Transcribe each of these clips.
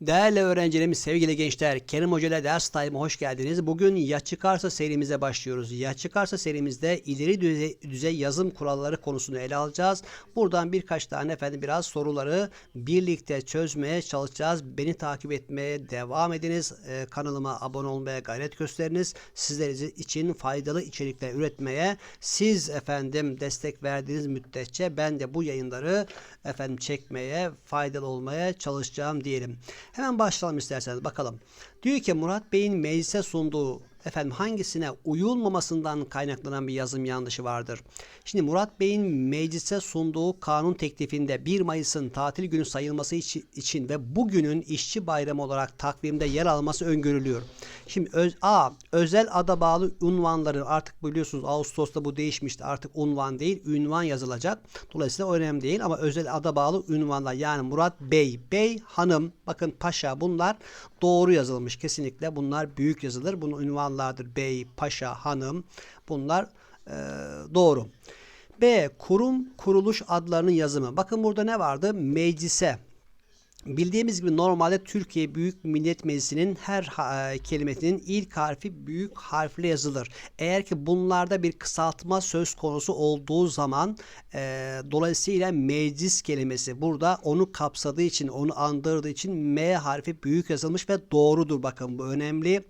Değerli öğrencilerimiz, sevgili gençler, Kerim Hoca ile ders time'a hoş geldiniz. Bugün Ya Çıkarsa serimize başlıyoruz. Ya Çıkarsa serimizde ileri düzey, düzey yazım kuralları konusunu ele alacağız. Buradan birkaç tane efendim biraz soruları birlikte çözmeye çalışacağız. Beni takip etmeye devam ediniz. Ee, kanalıma abone olmaya gayret gösteriniz. Sizler için faydalı içerikler üretmeye siz efendim destek verdiğiniz müddetçe ben de bu yayınları efendim çekmeye, faydalı olmaya çalışacağım diyelim. Hemen başlayalım isterseniz bakalım. Diyor ki Murat Bey'in meclise sunduğu efendim hangisine uyulmamasından kaynaklanan bir yazım yanlışı vardır? Şimdi Murat Bey'in meclise sunduğu kanun teklifinde 1 Mayıs'ın tatil günü sayılması için ve bugünün işçi bayramı olarak takvimde yer alması öngörülüyor. Şimdi öz, A. Özel ada bağlı unvanları artık biliyorsunuz Ağustos'ta bu değişmişti. Artık unvan değil ünvan yazılacak. Dolayısıyla önemli değil ama özel ada bağlı ünvanlar yani Murat Bey, Bey, Hanım bakın Paşa bunlar doğru yazılmış. Kesinlikle bunlar büyük yazılır. Bunun ünvanlardır. Bey, Paşa, Hanım bunlar e, doğru. B. Kurum kuruluş adlarının yazımı. Bakın burada ne vardı? Meclise Bildiğimiz gibi normalde Türkiye Büyük Millet Meclisi'nin her e, kelimesinin ilk harfi büyük harfle yazılır. Eğer ki bunlarda bir kısaltma söz konusu olduğu zaman e, dolayısıyla meclis kelimesi burada onu kapsadığı için onu andırdığı için M harfi büyük yazılmış ve doğrudur. Bakın bu önemli.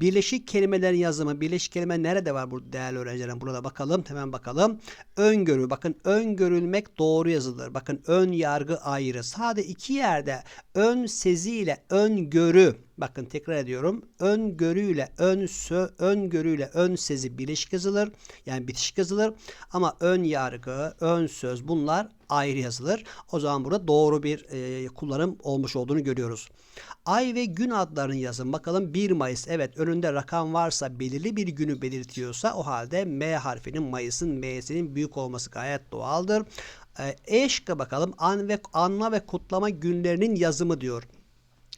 Birleşik kelimelerin yazımı, birleşik kelime nerede var burada değerli öğrencilerim? Burada bakalım, hemen bakalım. Öngörü, bakın öngörülmek doğru yazılır. Bakın ön yargı ayrı. Sadece iki yerde ön sezi ile öngörü, bakın tekrar ediyorum. Öngörüyle ön sö, öngörüyle ön sezi birleşik yazılır. Yani bitişik yazılır. Ama ön yargı, ön söz bunlar ayrı yazılır. O zaman burada doğru bir e, kullanım olmuş olduğunu görüyoruz. Ay ve gün adlarının yazın. Bakalım 1 Mayıs. Evet önünde rakam varsa belirli bir günü belirtiyorsa o halde M harfinin Mayıs'ın M'sinin büyük olması gayet doğaldır. E, e bakalım. An ve anma ve kutlama günlerinin yazımı diyor.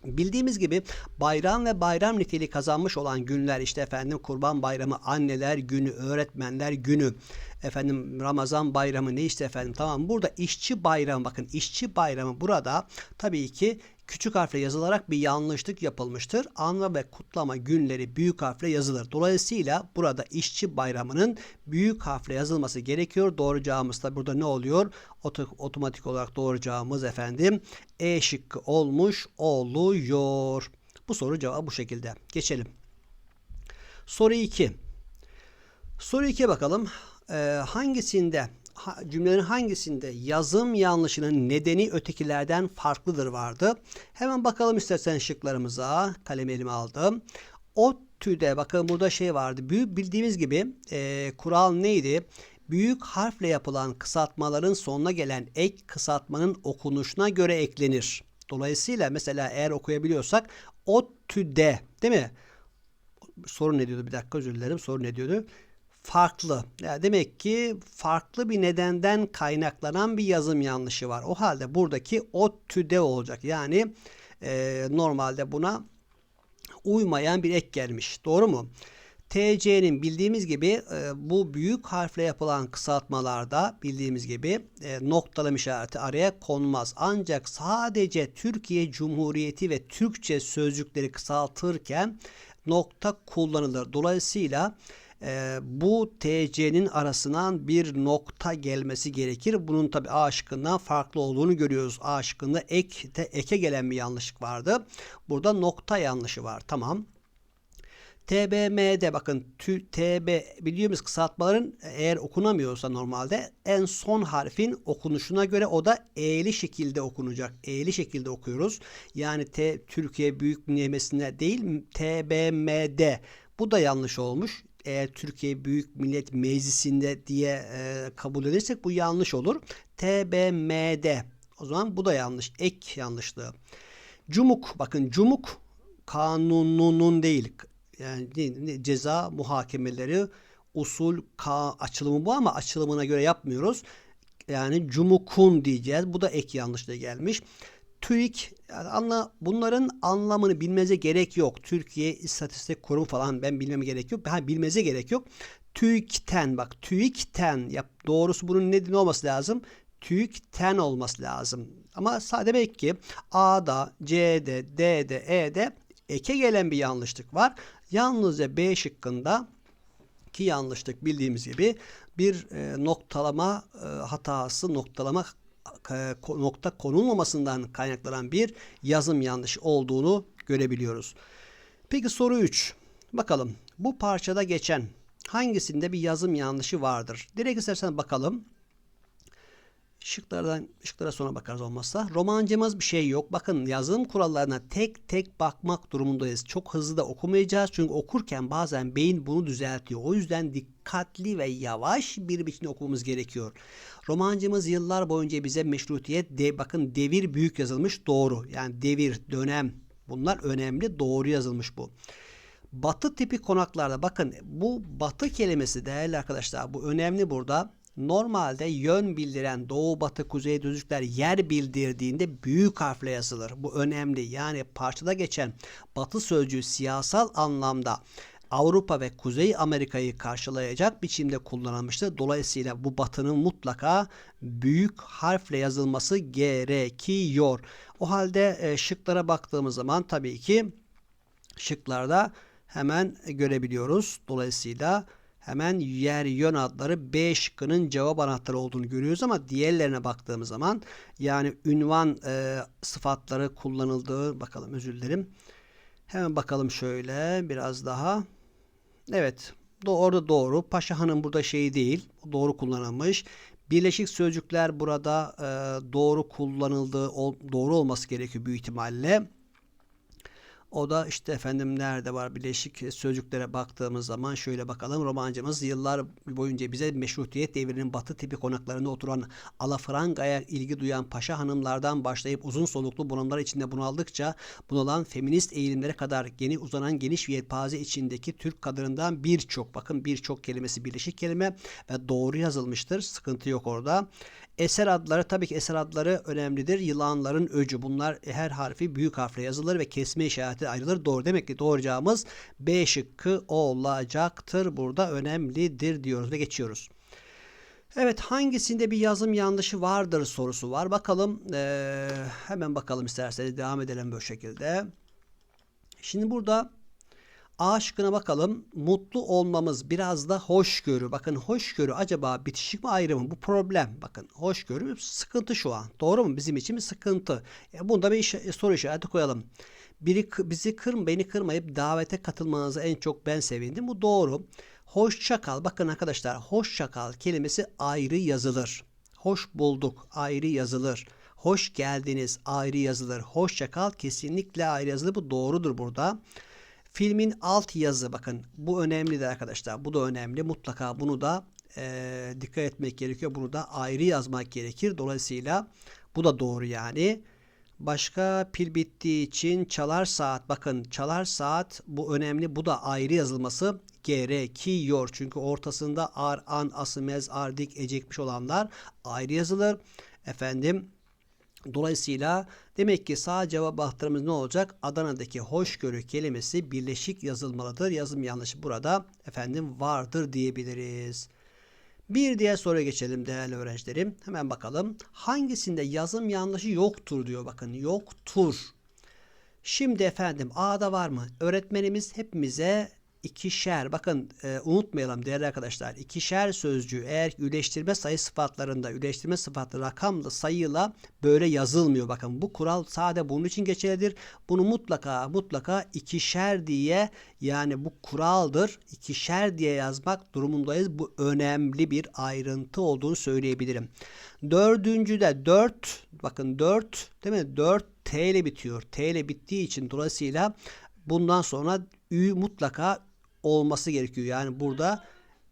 Bildiğimiz gibi bayram ve bayram niteliği kazanmış olan günler işte efendim Kurban Bayramı, Anneler Günü, Öğretmenler Günü, efendim Ramazan Bayramı ne işte efendim tamam burada işçi bayramı bakın işçi bayramı burada tabii ki küçük harfle yazılarak bir yanlışlık yapılmıştır. Anma ve kutlama günleri büyük harfle yazılır. Dolayısıyla burada işçi bayramının büyük harfle yazılması gerekiyor. Doğru cevabımız da burada ne oluyor? Otomatik olarak doğru cevabımız efendim E şıkkı olmuş oluyor. Bu soru cevabı bu şekilde. Geçelim. Soru 2. Soru 2'ye bakalım. Ee, hangisinde cümlelerin hangisinde yazım yanlışının nedeni ötekilerden farklıdır vardı. Hemen bakalım istersen şıklarımıza. Kalem elime aldım. O tüde bakın burada şey vardı. Büyük bildiğimiz gibi e, kural neydi? Büyük harfle yapılan kısaltmaların sonuna gelen ek kısaltmanın okunuşuna göre eklenir. Dolayısıyla mesela eğer okuyabiliyorsak o tüde değil mi? Sorun ne diyordu? Bir dakika özür dilerim. Sorun ne diyordu? Farklı. Yani demek ki farklı bir nedenden kaynaklanan bir yazım yanlışı var. O halde buradaki o tüde olacak. Yani e, normalde buna uymayan bir ek gelmiş. Doğru mu? TC'nin bildiğimiz gibi e, bu büyük harfle yapılan kısaltmalarda bildiğimiz gibi e, noktalama işareti araya konmaz. Ancak sadece Türkiye Cumhuriyeti ve Türkçe sözcükleri kısaltırken nokta kullanılır. Dolayısıyla e, bu TC'nin arasından bir nokta gelmesi gerekir. Bunun tabi A şıkkından farklı olduğunu görüyoruz. A şıkkında ek, te, eke gelen bir yanlışlık vardı. Burada nokta yanlışı var. Tamam. TBM'de bakın TB biliyoruz kısaltmaların eğer okunamıyorsa normalde en son harfin okunuşuna göre o da E'li şekilde okunacak. E'li şekilde okuyoruz. Yani T Türkiye Büyük Millet değil TBM'de. Bu da yanlış olmuş eğer Türkiye Büyük Millet Meclisi'nde diye e, kabul edersek bu yanlış olur. TBM'de. O zaman bu da yanlış. Ek yanlışlığı. Cumuk. Bakın cumuk kanununun değil. Yani ceza muhakemeleri usul ka açılımı bu ama açılımına göre yapmıyoruz. Yani cumukun diyeceğiz. Bu da ek yanlışlığı gelmiş. TÜİK yani anla, bunların anlamını bilmeze gerek yok. Türkiye İstatistik Kurum falan ben bilmeme gerek yok. Ha, bilmeze gerek yok. TÜİK'ten bak TÜİK'ten yap doğrusu bunun ne, ne olması lazım? TÜİK ten olması lazım. Ama sadece belki A'da, C'de, D'de, E'de eke gelen bir yanlışlık var. Yalnızca B şıkkında ki yanlışlık bildiğimiz gibi bir e, noktalama e, hatası, noktalama nokta konulmamasından kaynaklanan bir yazım yanlışı olduğunu görebiliyoruz. Peki soru 3. Bakalım bu parçada geçen hangisinde bir yazım yanlışı vardır? Direkt istersen bakalım. Şıklardan şıklara sonra bakarız olmazsa. Romancımız bir şey yok. Bakın yazım kurallarına tek tek bakmak durumundayız. Çok hızlı da okumayacağız. Çünkü okurken bazen beyin bunu düzeltiyor. O yüzden dikkatli ve yavaş bir biçimde okumamız gerekiyor. Romancımız yıllar boyunca bize meşrutiyet de bakın devir büyük yazılmış doğru. Yani devir, dönem bunlar önemli doğru yazılmış bu. Batı tipi konaklarda bakın bu batı kelimesi değerli arkadaşlar bu önemli burada Normalde yön bildiren doğu, batı, kuzey düzlükler yer bildirdiğinde büyük harfle yazılır. Bu önemli. Yani parçada geçen batı sözcüğü siyasal anlamda Avrupa ve Kuzey Amerika'yı karşılayacak biçimde kullanılmıştır. Dolayısıyla bu batının mutlaka büyük harfle yazılması gerekiyor. O halde e, şıklara baktığımız zaman tabii ki şıklarda hemen görebiliyoruz. Dolayısıyla hemen yer yön adları B şıkkının cevap anahtarı olduğunu görüyoruz ama diğerlerine baktığımız zaman yani ünvan e, sıfatları kullanıldığı bakalım özür dilerim. Hemen bakalım şöyle biraz daha. Evet orada doğru. Paşa Hanım burada şey değil. Doğru kullanılmış. Birleşik sözcükler burada e, doğru kullanıldığı doğru olması gerekiyor büyük ihtimalle. O da işte efendim nerede var bileşik sözcüklere baktığımız zaman şöyle bakalım. Romancımız yıllar boyunca bize meşrutiyet devrinin batı tipi konaklarında oturan alafrangaya ilgi duyan paşa hanımlardan başlayıp uzun soluklu bunalımlar içinde bunaldıkça bunalan feminist eğilimlere kadar geni uzanan geniş yelpaze içindeki Türk kadınından birçok bakın birçok kelimesi birleşik kelime ve doğru yazılmıştır. Sıkıntı yok orada. Eser adları tabii ki eser adları önemlidir. Yılanların öcü bunlar her harfi büyük harfle yazılır ve kesme işareti ayrılır. Doğru demek ki doğru B şıkkı olacaktır. Burada önemlidir diyoruz ve geçiyoruz. Evet hangisinde bir yazım yanlışı vardır sorusu var. Bakalım ee, hemen bakalım isterseniz devam edelim bu şekilde. Şimdi burada A şıkkına bakalım. Mutlu olmamız biraz da hoşgörü. Bakın hoşgörü acaba bitişik mi ayrı mı? Bu problem. Bakın hoşgörü sıkıntı şu an. Doğru mu? Bizim için bir sıkıntı. E, bunda bir iş, soru işareti koyalım. Biri bizi kır, beni kırmayıp davete katılmanızı en çok ben sevindim. Bu doğru. Hoşça kal. Bakın arkadaşlar hoşça kal kelimesi ayrı yazılır. Hoş bulduk ayrı yazılır. Hoş geldiniz ayrı yazılır. Hoşça kal kesinlikle ayrı yazılır. Bu doğrudur burada. Filmin alt yazı bakın bu önemli de arkadaşlar. Bu da önemli. Mutlaka bunu da e, dikkat etmek gerekiyor. Bunu da ayrı yazmak gerekir. Dolayısıyla bu da doğru yani. Başka pil bittiği için çalar saat. Bakın çalar saat bu önemli. Bu da ayrı yazılması gerekiyor. Çünkü ortasında ar, an, asımez, ardik, ecekmiş olanlar ayrı yazılır. Efendim Dolayısıyla demek ki sağ cevap baktığımız ne olacak? Adana'daki hoşgörü kelimesi birleşik yazılmalıdır. Yazım yanlışı burada efendim vardır diyebiliriz. Bir diğer soruya geçelim değerli öğrencilerim. Hemen bakalım. Hangisinde yazım yanlışı yoktur diyor. Bakın yoktur. Şimdi efendim A'da var mı? Öğretmenimiz hepimize ikişer bakın e, unutmayalım değerli arkadaşlar. İkişer sözcüğü eğer üleştirme sayı sıfatlarında üleştirme sıfatı rakamla sayıyla böyle yazılmıyor. Bakın bu kural sade bunun için geçerlidir. Bunu mutlaka mutlaka ikişer diye yani bu kuraldır. İkişer diye yazmak durumundayız. Bu önemli bir ayrıntı olduğunu söyleyebilirim. Dördüncüde dört bakın dört değil mi? Dört T ile bitiyor. T ile bittiği için dolayısıyla bundan sonra Ü mutlaka olması gerekiyor. Yani burada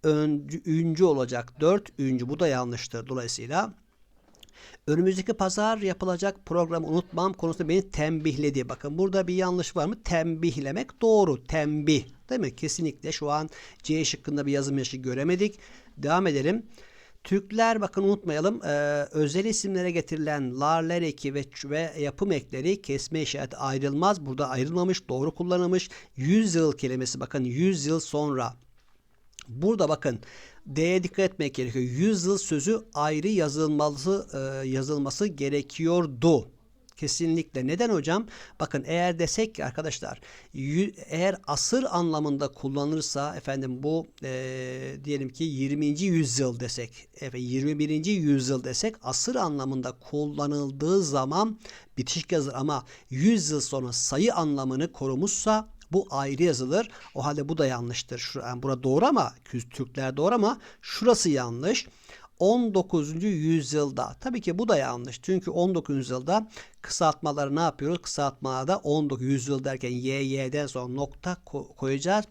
öncü, üncü olacak. 4 üncü. Bu da yanlıştır. Dolayısıyla önümüzdeki pazar yapılacak programı unutmam konusunda beni tembihledi. Bakın burada bir yanlış var mı? Tembihlemek doğru. Tembih. Değil mi? Kesinlikle şu an C şıkkında bir yazım yaşı göremedik. Devam edelim. Türkler bakın unutmayalım e, özel isimlere getirilen larler eki ve, ve yapım ekleri kesme işareti ayrılmaz. Burada ayrılmamış doğru kullanılmış. 100 yıl kelimesi bakın 100 yıl sonra. Burada bakın D'ye dikkat etmek gerekiyor. Yüzyıl sözü ayrı yazılması e, yazılması gerekiyordu. Kesinlikle. Neden hocam? Bakın eğer desek ki arkadaşlar eğer asır anlamında kullanılırsa efendim bu e, diyelim ki 20. yüzyıl desek efendim 21. yüzyıl desek asır anlamında kullanıldığı zaman bitişik yazılır ama 100 yıl sonra sayı anlamını korumuşsa bu ayrı yazılır. O halde bu da yanlıştır. Şu, yani burada doğru ama Türkler doğru ama şurası yanlış. 19. yüzyılda. Tabii ki bu da yanlış. Çünkü 19. yüzyılda kısaltmaları ne yapıyoruz? Kısaltmalarda 19 yüzyıl derken YY'den sonra nokta koyacağız.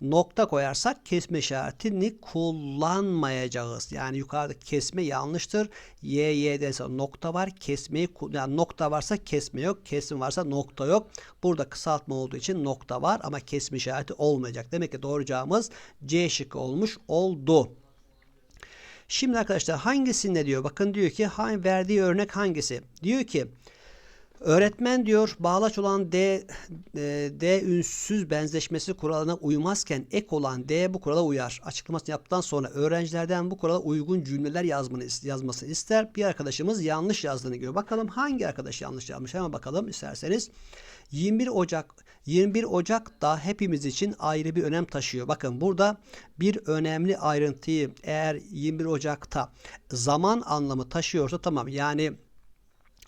Nokta koyarsak kesme işaretini kullanmayacağız. Yani yukarıdaki kesme yanlıştır. YY'den sonra nokta var. Kesmeyi yani nokta varsa kesme yok. Kesme varsa nokta yok. Burada kısaltma olduğu için nokta var ama kesme işareti olmayacak. Demek ki doğru cevabımız C şıkkı olmuş oldu. Şimdi arkadaşlar hangisinde diyor? Bakın diyor ki verdiği örnek hangisi? Diyor ki öğretmen diyor bağlaç olan D, e, D ünsüz benzeşmesi kuralına uymazken ek olan D bu kurala uyar. Açıklamasını yaptıktan sonra öğrencilerden bu kurala uygun cümleler yazmanı, yazmasını ister. Bir arkadaşımız yanlış yazdığını görüyor. Bakalım hangi arkadaş yanlış yazmış? Hemen bakalım isterseniz. 21 Ocak 21 Ocak da hepimiz için ayrı bir önem taşıyor. Bakın burada bir önemli ayrıntıyı eğer 21 Ocak'ta zaman anlamı taşıyorsa tamam. Yani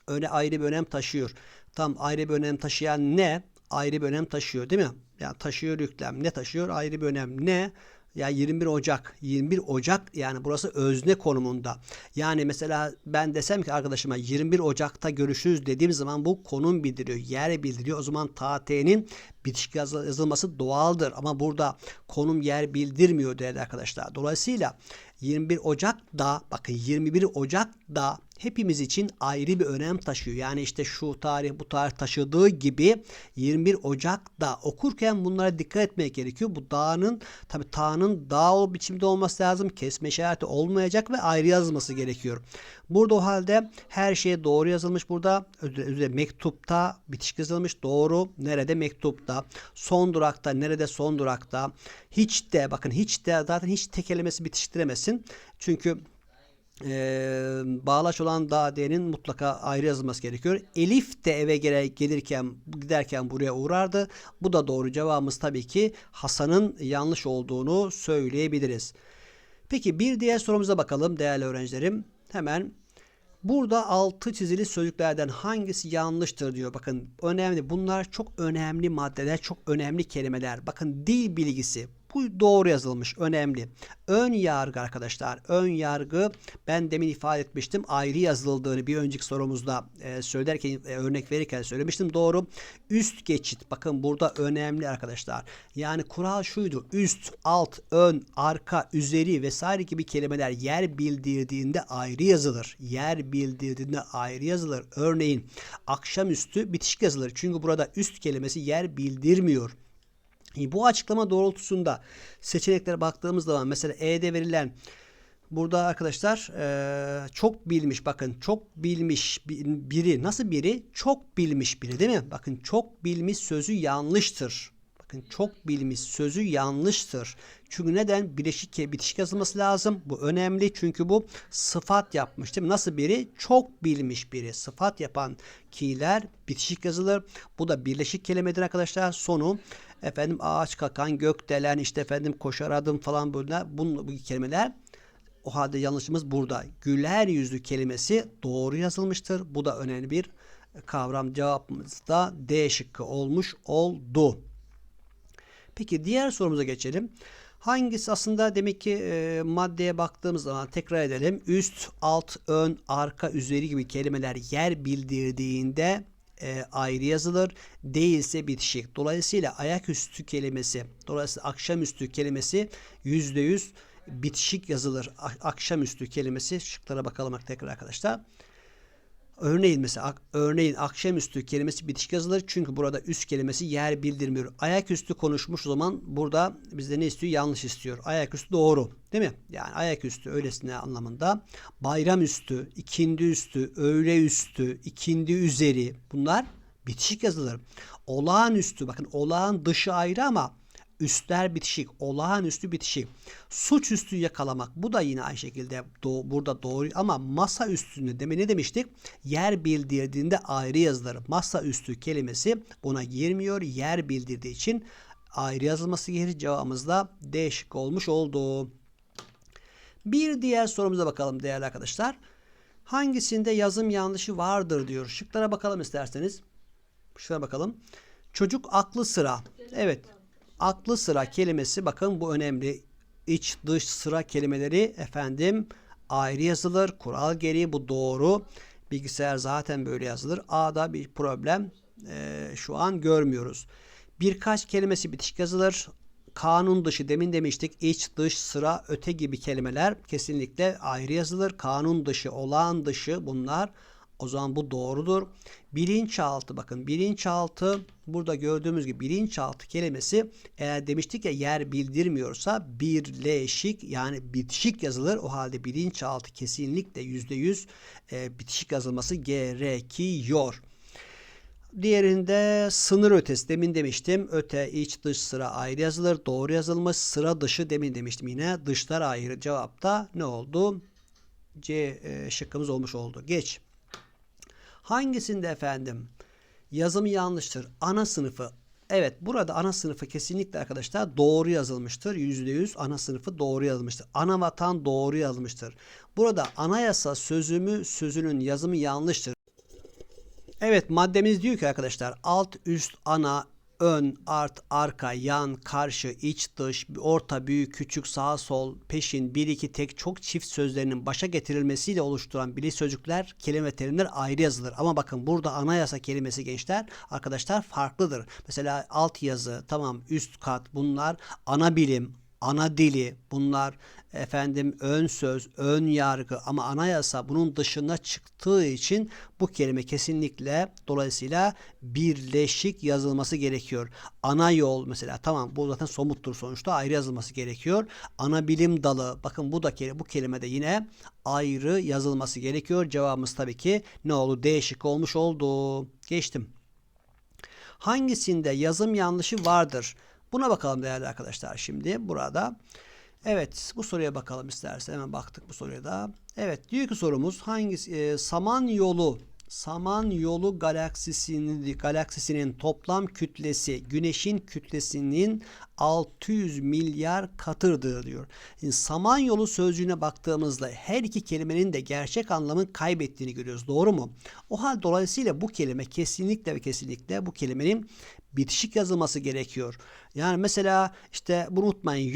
öne ayrı bir önem taşıyor. Tam ayrı bir önem taşıyan ne? Ayrı bir önem taşıyor değil mi? Yani taşıyor yüklem. Ne taşıyor? Ayrı bir önem. Ne? Ya 21 Ocak, 21 Ocak yani burası özne konumunda. Yani mesela ben desem ki arkadaşıma 21 Ocak'ta görüşürüz dediğim zaman bu konum bildiriyor, yer bildiriyor. O zaman TAT'nin bitişik yazılması doğaldır. Ama burada konum yer bildirmiyor değerli arkadaşlar. Dolayısıyla 21 Ocak da bakın 21 Ocak da hepimiz için ayrı bir önem taşıyor. Yani işte şu tarih bu tarih taşıdığı gibi 21 Ocak'ta okurken bunlara dikkat etmek gerekiyor. Bu dağının tabi tağının dağ ol biçimde olması lazım. Kesme işareti olmayacak ve ayrı yazılması gerekiyor. Burada o halde her şey doğru yazılmış burada. Özür mektupta bitişik yazılmış. Doğru. Nerede? Mektupta. Son durakta. Nerede? Son durakta. Hiç de bakın hiç de zaten hiç tekelemesi bitiştiremesin. Çünkü e, bağlaç olan da D'nin mutlaka ayrı yazılması gerekiyor. Elif de eve gele, gelirken giderken buraya uğrardı. Bu da doğru cevabımız tabii ki Hasan'ın yanlış olduğunu söyleyebiliriz. Peki bir diğer sorumuza bakalım değerli öğrencilerim. Hemen burada altı çizili sözcüklerden hangisi yanlıştır diyor. Bakın önemli. Bunlar çok önemli maddeler, çok önemli kelimeler. Bakın dil bilgisi. Bu doğru yazılmış. Önemli. Ön yargı arkadaşlar. Ön yargı ben demin ifade etmiştim. Ayrı yazıldığını bir önceki sorumuzda e, söylerken e, örnek verirken söylemiştim. Doğru. Üst geçit. Bakın burada önemli arkadaşlar. Yani kural şuydu. Üst, alt, ön, arka, üzeri vesaire gibi kelimeler yer bildirdiğinde ayrı yazılır. Yer bildirdiğinde ayrı yazılır. Örneğin akşamüstü bitişik yazılır. Çünkü burada üst kelimesi yer bildirmiyor. Bu açıklama doğrultusunda seçeneklere baktığımız zaman mesela E'de verilen burada arkadaşlar çok bilmiş bakın çok bilmiş biri nasıl biri çok bilmiş biri değil mi? Bakın çok bilmiş sözü yanlıştır. Bakın çok bilmiş sözü yanlıştır. Çünkü neden? Bileşik bitişik yazılması lazım. Bu önemli çünkü bu sıfat yapmış değil mi? Nasıl biri? Çok bilmiş biri. Sıfat yapan ki'ler bitişik yazılır. Bu da birleşik kelimedir arkadaşlar. Sonu efendim ağaç kakan, gökdelen, işte efendim koşar adım falan bunlar, bu, bu kelimeler o halde yanlışımız burada. Güler yüzlü kelimesi doğru yazılmıştır. Bu da önemli bir kavram. Cevabımız da D şıkkı olmuş oldu. Peki diğer sorumuza geçelim. Hangisi aslında demek ki e, maddeye baktığımız zaman tekrar edelim. Üst, alt, ön, arka, üzeri gibi kelimeler yer bildirdiğinde e, ayrı yazılır. Değilse bitişik. Dolayısıyla ayaküstü kelimesi, dolayısıyla akşamüstü kelimesi yüzde yüz bitişik yazılır. Akşamüstü kelimesi şıklara bakalım tekrar arkadaşlar. Örneğin mesela örneğin akşamüstü kelimesi bitişik yazılır. Çünkü burada üst kelimesi yer bildirmiyor. Ayaküstü konuşmuş o zaman burada bizde ne istiyor? Yanlış istiyor. Ayaküstü doğru. Değil mi? Yani ayaküstü öylesine anlamında. Bayramüstü, ikindi üstü, öğle üstü, ikindi üzeri bunlar bitişik yazılır. Olağanüstü bakın olağan dışı ayrı ama üstler bitişik, olağanüstü bitişik. Suçüstü yakalamak bu da yine aynı şekilde do- burada doğru ama masa üstünde deme ne demiştik? Yer bildirdiğinde ayrı yazılır. Masa üstü kelimesi buna girmiyor. Yer bildirdiği için ayrı yazılması gerekir. Cevabımız da D olmuş oldu. Bir diğer sorumuza bakalım değerli arkadaşlar. Hangisinde yazım yanlışı vardır diyor. Şıklara bakalım isterseniz. Şuna bakalım. Çocuk aklı sıra. Evet. Aklı sıra kelimesi bakın bu önemli. İç dış sıra kelimeleri efendim ayrı yazılır. Kural gereği bu doğru. Bilgisayar zaten böyle yazılır. A'da bir problem e, şu an görmüyoruz. Birkaç kelimesi bitişik yazılır. Kanun dışı demin demiştik iç dış sıra öte gibi kelimeler kesinlikle ayrı yazılır. Kanun dışı olağan dışı bunlar o zaman bu doğrudur. Bilinçaltı bakın bilinçaltı burada gördüğümüz gibi bilinçaltı kelimesi eğer demiştik ya yer bildirmiyorsa birleşik yani bitişik yazılır. O halde bilinçaltı kesinlikle %100 e, bitişik yazılması gerekiyor. Diğerinde sınır ötesi demin demiştim. Öte, iç, dış sıra ayrı yazılır. Doğru yazılmış. Sıra dışı demin demiştim yine. Dışlar ayrı. Cevapta ne oldu? C e, şıkkımız olmuş oldu. Geç. Hangisinde efendim yazımı yanlıştır? Ana sınıfı. Evet burada ana sınıfı kesinlikle arkadaşlar doğru yazılmıştır. %100 ana sınıfı doğru yazılmıştır. Ana vatan doğru yazılmıştır. Burada anayasa sözümü sözünün yazımı yanlıştır. Evet maddemiz diyor ki arkadaşlar alt üst ana ön art arka yan karşı iç dış orta büyük küçük sağ sol peşin bir iki tek çok çift sözlerinin başa getirilmesiyle oluşturan bili sözcükler kelime ve terimler ayrı yazılır. Ama bakın burada anayasa kelimesi gençler arkadaşlar farklıdır. Mesela alt yazı tamam üst kat bunlar ana bilim ana dili bunlar efendim ön söz, ön yargı ama anayasa bunun dışına çıktığı için bu kelime kesinlikle dolayısıyla birleşik yazılması gerekiyor. Ana yol mesela tamam bu zaten somuttur sonuçta ayrı yazılması gerekiyor. Ana bilim dalı bakın bu da bu kelime de yine ayrı yazılması gerekiyor. Cevabımız tabii ki ne oldu? Değişik olmuş oldu. Geçtim. Hangisinde yazım yanlışı vardır? Buna bakalım değerli arkadaşlar şimdi burada. Evet bu soruya bakalım istersen hemen baktık bu soruya da. Evet diyor ki sorumuz hangisi e, Samanyolu Samanyolu galaksisinin galaksisinin toplam kütlesi Güneş'in kütlesinin 600 milyar katırdır diyor. Şimdi Samanyolu sözcüğüne baktığımızda her iki kelimenin de gerçek anlamı kaybettiğini görüyoruz. Doğru mu? O hal dolayısıyla bu kelime kesinlikle ve kesinlikle bu kelimenin bitişik yazılması gerekiyor. Yani mesela işte bunu unutmayın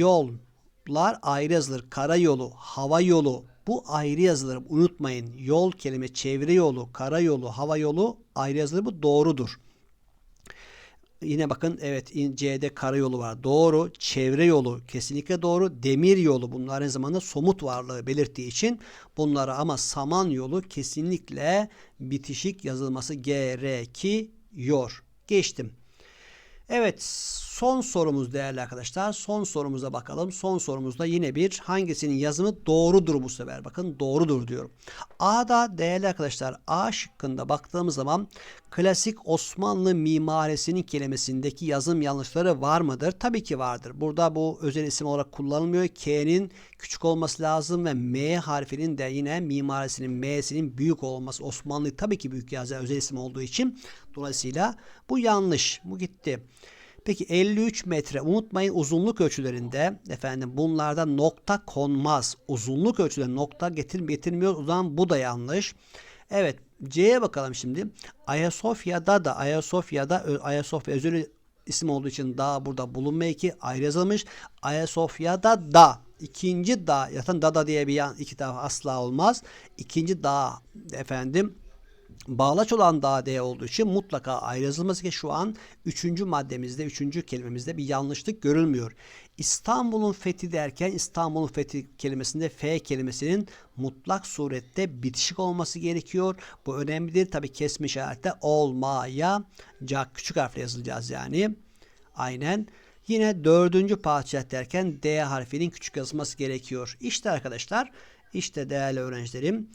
yollar ayrı yazılır. Karayolu, hava yolu bu ayrı yazılır. Unutmayın yol kelime çevre yolu, karayolu, hava yolu ayrı yazılır. Bu doğrudur. Yine bakın evet C'de karayolu var. Doğru. Çevre yolu kesinlikle doğru. Demir yolu bunlar aynı zamanda somut varlığı belirttiği için bunlara ama saman yolu kesinlikle bitişik yazılması gerekiyor. Geçtim. Evet son sorumuz değerli arkadaşlar. Son sorumuza bakalım. Son sorumuzda yine bir hangisinin yazımı doğrudur bu sefer. Bakın doğrudur diyorum. A'da değerli arkadaşlar A şıkkında baktığımız zaman klasik Osmanlı mimarisinin kelimesindeki yazım yanlışları var mıdır? Tabii ki vardır. Burada bu özel isim olarak kullanılmıyor. K'nin küçük olması lazım ve M harfinin de yine mimarisinin M'sinin büyük olması. Osmanlı tabii ki büyük yazar özel isim olduğu için. Dolayısıyla bu yanlış. Bu gitti. Peki 53 metre unutmayın uzunluk ölçülerinde efendim bunlarda nokta konmaz. Uzunluk ölçülerinde nokta getir getirmiyor. O zaman bu da yanlış. Evet C'ye bakalım şimdi. Ayasofya'da da Ayasofya'da Ayasofya özel isim olduğu için da burada bulunmuyor ki ayrı yazılmış. Ayasofya'da da ikinci da zaten dada diye bir yan iki taraf asla olmaz. İkinci da efendim bağlaç olan da D olduğu için mutlaka ayrı yazılması ki şu an üçüncü maddemizde, üçüncü kelimemizde bir yanlışlık görülmüyor. İstanbul'un fethi derken İstanbul'un fethi kelimesinde F kelimesinin mutlak surette bitişik olması gerekiyor. Bu önemlidir. Tabi kesme işarette olmayacak. Küçük harfle yazılacağız yani. Aynen. Yine dördüncü padişah derken D harfinin küçük yazılması gerekiyor. İşte arkadaşlar, işte değerli öğrencilerim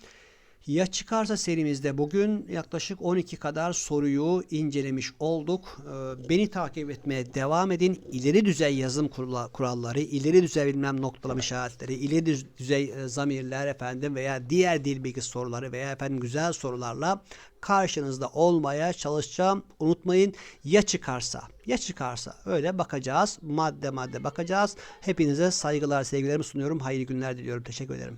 Ya çıkarsa serimizde bugün yaklaşık 12 kadar soruyu incelemiş olduk. Ee, Beni takip etmeye devam edin. İleri düzey yazım kuralları, ileri düzey bilmem noktalama işaretleri, ileri düz- düzey e, zamirler efendim veya diğer dil bilgi soruları veya efendim güzel sorularla karşınızda olmaya çalışacağım. Unutmayın ya çıkarsa ya çıkarsa öyle bakacağız. Madde madde bakacağız. Hepinize saygılar sevgilerimi sunuyorum. Hayırlı günler diliyorum. Teşekkür ederim.